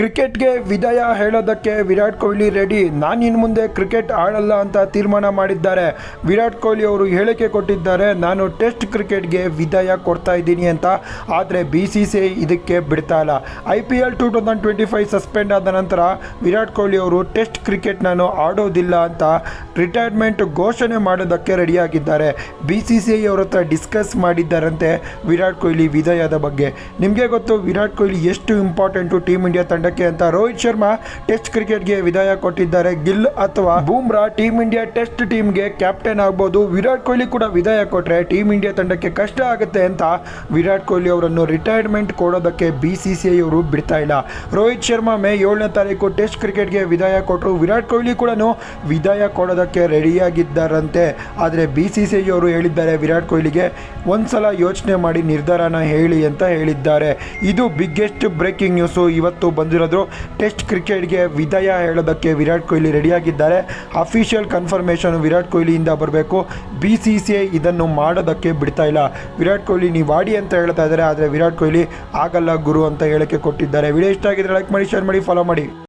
ಕ್ರಿಕೆಟ್ಗೆ ವಿದಾಯ ಹೇಳೋದಕ್ಕೆ ವಿರಾಟ್ ಕೊಹ್ಲಿ ರೆಡಿ ನಾನು ಇನ್ನು ಮುಂದೆ ಕ್ರಿಕೆಟ್ ಆಡಲ್ಲ ಅಂತ ತೀರ್ಮಾನ ಮಾಡಿದ್ದಾರೆ. ವಿರಾಟ್ ಕೊಹ್ಲಿ ಅವರು ಹೇಳಿಕೆ ಕೊಟ್ಟಿದ್ದಾರೆ, ನಾನು ಟೆಸ್ಟ್ ಕ್ರಿಕೆಟ್ಗೆ ವಿದಾಯ ಕೊಡ್ತಾ ಇದ್ದೀನಿ ಅಂತ. ಆದರೆ ಬಿ ಸಿ ಸಿ ಐ ಇದಕ್ಕೆ ಬಿಡ್ತಾ ಇಲ್ಲ. I P L two thousand twenty five suspend ಆದ ನಂತರ ವಿರಾಟ್ ಕೊಹ್ಲಿ ಅವರು ಟೆಸ್ಟ್ ಕ್ರಿಕೆಟ್ ನಾನು ಆಡೋದಿಲ್ಲ ಅಂತ ರಿಟೈರ್ಮೆಂಟ್ ಘೋಷಣೆ ಮಾಡೋದಕ್ಕೆ ರೆಡಿಯಾಗಿದ್ದಾರೆ ಬಿ ಸಿ ಸಿ ಐ ಅವ್ರ ಹತ್ರ ಡಿಸ್ಕಸ್ ಮಾಡಿದ್ದಾರಂತೆ ವಿರಾಟ್ ಕೊಹ್ಲಿ ವಿದಾಯದ ಬಗ್ಗೆ. ನಿಮಗೆ ಗೊತ್ತು ವಿರಾಟ್ ಕೊಹ್ಲಿ ಎಷ್ಟು ಇಂಪಾರ್ಟೆಂಟು ಟೀಮ್ ಇಂಡಿಯಾ ತಂಡಕ್ಕೆ ಅಂತ ರೋಹಿತ್ ಶರ್ಮಾ ಟೆಸ್ಟ್ ಕ್ರಿಕೆಟ್ಗೆ ವಿದಾಯ ಕೊಟ್ಟಿದ್ದಾರೆ. ಗಿಲ್ ಅಥವಾ ಬೂಮ್ರಾ ಟೀಮ್ ಇಂಡಿಯಾ ಟೆಸ್ಟ್ ಟೀಮ್ಗೆ ಕ್ಯಾಪ್ಟನ್ ಆಗ್ಬೋದು. ವಿರಾಟ್ ಕೊಹ್ಲಿ ಕೂಡ ವಿದಾಯ ಕೊಟ್ಟರೆ ಟೀಮ್ ಇಂಡಿಯಾ ತಂಡಕ್ಕೆ ಕಷ್ಟ ಆಗುತ್ತೆ ಅಂತ ವಿರಾಟ್ ಕೊಹ್ಲಿ ಅವರನ್ನು ರಿಟೈರ್ಮೆಂಟ್ ಕೊಡೋದಕ್ಕೆ ಬಿ ಸಿ ಸಿ ಅವರು ಬಿಡ್ತಾ ಇಲ್ಲ. ರೋಹಿತ್ ಶರ್ಮಾ ಮೇ ಏಳನೇ ತಾರೀಕು ಟೆಸ್ಟ್ ಕ್ರಿಕೆಟ್ಗೆ ವಿದಾಯ ಕೊಟ್ಟರು ವಿರಾಟ್ ಕೊಹ್ಲಿ ಕೂಡ ವಿದಾಯ ಕೊಡೋದಕ್ಕೆ ರೆಡಿಯಾಗಿದ್ದಾರಂತೆ. ಆದರೆ ಬಿ ಸಿ ಅವರು ಹೇಳಿದ್ದಾರೆ ವಿರಾಟ್ ಕೊಹ್ಲಿಗೆ ಒಂದ್ಸಲ ಯೋಚನೆ ಮಾಡಿ ನಿರ್ಧಾರನ ಹೇಳಿ ಅಂತ ಹೇಳಿದ್ದಾರೆ. ಇದು ಬಿಗ್ಗೆಸ್ಟ್ ಬ್ರೇಕಿಂಗ್ ನ್ಯೂಸು. ಇವತ್ತು ಬಂದಿರೋದು ಟೆಸ್ಟ್ ಕ್ರಿಕೆಟ್ಗೆ ವಿದಾಯ ಹೇಳೋದಕ್ಕೆ ವಿರಾಟ್ ಕೊಹ್ಲಿ ರೆಡಿಯಾಗಿದ್ದಾರೆ. ಅಫಿಷಿಯಲ್ ಕನ್ಫರ್ಮೇಷನ್ ವಿರಾಟ್ ಕೊಹ್ಲಿಯಿಂದ ಬರಬೇಕು. ಬಿ ಸಿ ಸಿ ಐ ಇದನ್ನು ಮಾಡೋದಕ್ಕೆ ಬಿಡ್ತಾ ಇಲ್ಲ. ವಿರಾಟ್ ಕೊಹ್ಲಿ, ನೀವು ಆಡಿ ಅಂತ ಹೇಳ್ತಾ ಇದ್ದಾರೆ, ಆದರೆ ವಿರಾಟ್ ಕೊಹ್ಲಿ ಆಗಲ್ಲ ಗುರು ಅಂತ ಹೇಳಕ್ಕೆ ಕೊಟ್ಟಿದ್ದಾರೆ. ವಿಡಿಯೋ ಇಷ್ಟ ಆಗಿದ್ರೆ ಲೈಕ್ ಮಾಡಿ ಶೇರ್ ಮಾಡಿ ಫಾಲೋ ಮಾಡಿ.